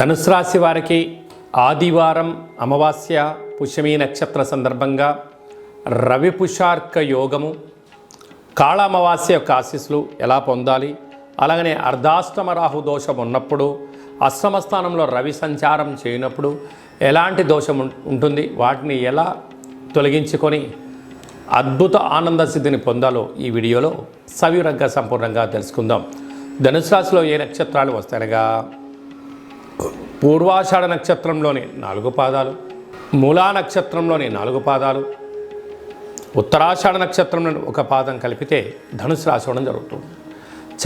ధనుసు రాశి వారికి ఆదివారం అమావాస్య పుష్యమీ నక్షత్ర సందర్భంగా రవి పుషార్క యోగము కాళ అమావాస్య యొక్క ఆశీస్సులు ఎలా పొందాలి? అలాగనే అర్ధాష్టమ రాహు దోషం ఉన్నప్పుడు అష్టమ స్థానంలో రవి సంచారం చేయనప్పుడు ఎలాంటి దోషం ఉంటుంది? వాటిని ఎలా తొలగించుకొని అద్భుత ఆనంద సిద్ధిని పొందాలో ఈ వీడియోలో సవివరంగా సంపూర్ణంగా తెలుసుకుందాం. ధనుసు రాశిలో ఏ నక్షత్రాలు వస్తాయనగా? పూర్వాషాఢ నక్షత్రంలోని నాలుగు పాదాలు మూలా నక్షత్రంలోని నాలుగు పాదాలు ఉత్తరాషాఢ నక్షత్రంలోని ఒక పాదం కలిపితే ధనుసు రాశి అవ్వడం జరుగుతుంది.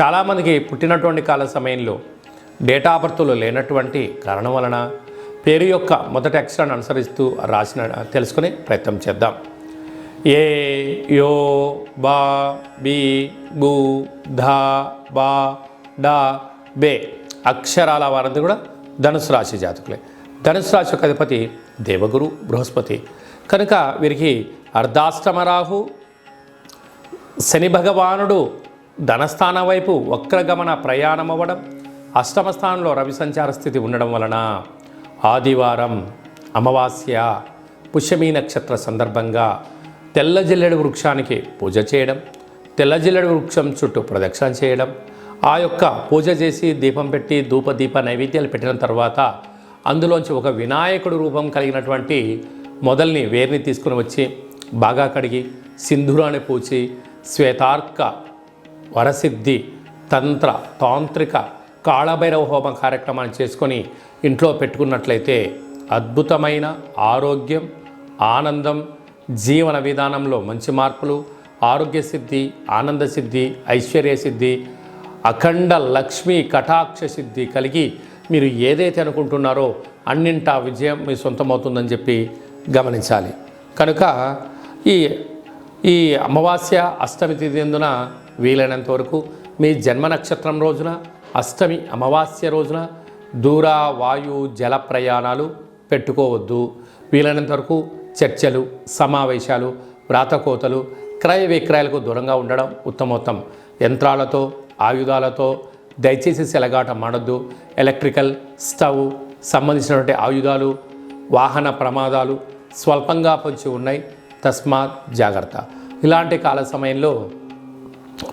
చాలామందికి పుట్టినటువంటి కాల సమయంలో డేటా బర్త్లు లేనటువంటి కారణం వలన పేరు యొక్క మొదటి అక్షరాన్ని అనుసరిస్తూ రాసిన తెలుసుకునే ప్రయత్నం చేద్దాం. ఏ యో బా బి గు ధా బా డా బే అక్షరాల వారందరూ కూడా ధనుసు రాశి జాతకులే. ధనుసు రాశి యొక్క అధిపతి దేవగురు బృహస్పతి. కనుక వీరికి అర్ధాష్టమ రాహు శని భగవానుడు ధనస్థానం వైపు వక్రగమన ప్రయాణం అవ్వడం అష్టమ స్థానంలో రవి సంచార స్థితి ఉండడం వలన ఆదివారం అమావాస్య పుష్యమీ నక్షత్ర సందర్భంగా తెల్ల జిల్లెడు వృక్షానికి పూజ చేయడం తెల్ల జిల్లెడు వృక్షం చుట్టూ ప్రదక్షిణ చేయడం ఆ యొక్క పూజ చేసి దీపం పెట్టి ధూప దీప నైవేద్యాలు పెట్టిన తర్వాత అందులోంచి ఒక వినాయకుడు రూపం కలిగినటువంటి మొదల్ని వేర్ని తీసుకుని వచ్చి బాగా కడిగి సింధూరాన్ని పూచి శ్వేతార్క వరసిద్ధి తంత్ర తాంత్రిక కాళభైరవ హోమ కార్యక్రమాన్ని చేసుకొని ఇంట్లో పెట్టుకున్నట్లయితే అద్భుతమైన ఆరోగ్యం ఆనందం జీవన విధానంలో మంచి మార్పులు ఆరోగ్య సిద్ధి ఆనంద సిద్ధి ఐశ్వర్య సిద్ధి అఖండ లక్ష్మీ కటాక్ష సిద్ధి కలిగి మీరు ఏదైతే అనుకుంటున్నారో అన్నింటా విజయం మీ సొంతమవుతుందని చెప్పి గమనించాలి. కనుక ఈ ఈ అమావాస్య అష్టమి తిథి ఎందున వీలైనంత వరకు మీ జన్మ నక్షత్రం రోజున అష్టమి అమావాస్య రోజున దూర వాయు జల ప్రయాణాలు పెట్టుకోవద్దు. వీలైనంత వరకు చర్చలు సమావేశాలు వ్రాతకోతలు క్రయ విక్రయాలకు దూరంగా ఉండడం ఉత్తమోత్తం. యంత్రాలతో ఆయుధాలతో దయచేసి సెలగాటం ఆడొద్దు ఎలక్ట్రికల్ స్టవ్ సంబంధించినటువంటి ఆయుధాలు వాహన ప్రమాదాలు స్వల్పంగా పొంచి ఉన్నాయి. తస్మాత్ జాగ్రత్త. ఇలాంటి కాల సమయంలో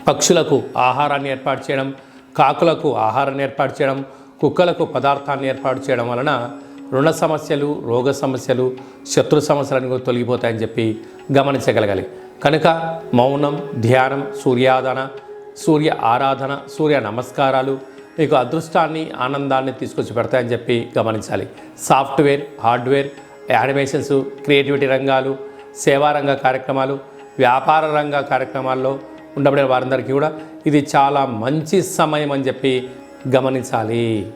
పక్షులకు ఆహారాన్ని ఏర్పాటు చేయడం కాకులకు ఆహారాన్ని ఏర్పాటు చేయడం కుక్కలకు పదార్థాన్ని ఏర్పాటు చేయడం వలన రుణ సమస్యలు రోగ సమస్యలు శత్రు సమస్యలను కూడా తొలగిపోతాయని చెప్పి గమనించగలగాలి. కనుక మౌనం ధ్యానం సూర్యాదన సూర్య ఆరాధన సూర్య నమస్కారాలు మీకు అదృష్టాన్ని ఆనందాన్ని తీసుకొచ్చి పెడతాయని చెప్పి గమనించాలి. సాఫ్ట్వేర్ హార్డ్వేర్ యానిమేషన్స్ క్రియేటివిటీ రంగాలు సేవారంగ కార్యక్రమాలు వ్యాపార రంగ కార్యక్రమాల్లో ఉండబడిన వారందరికీ కూడా ఇది చాలా మంచి సమయం అని చెప్పి గమనించాలి.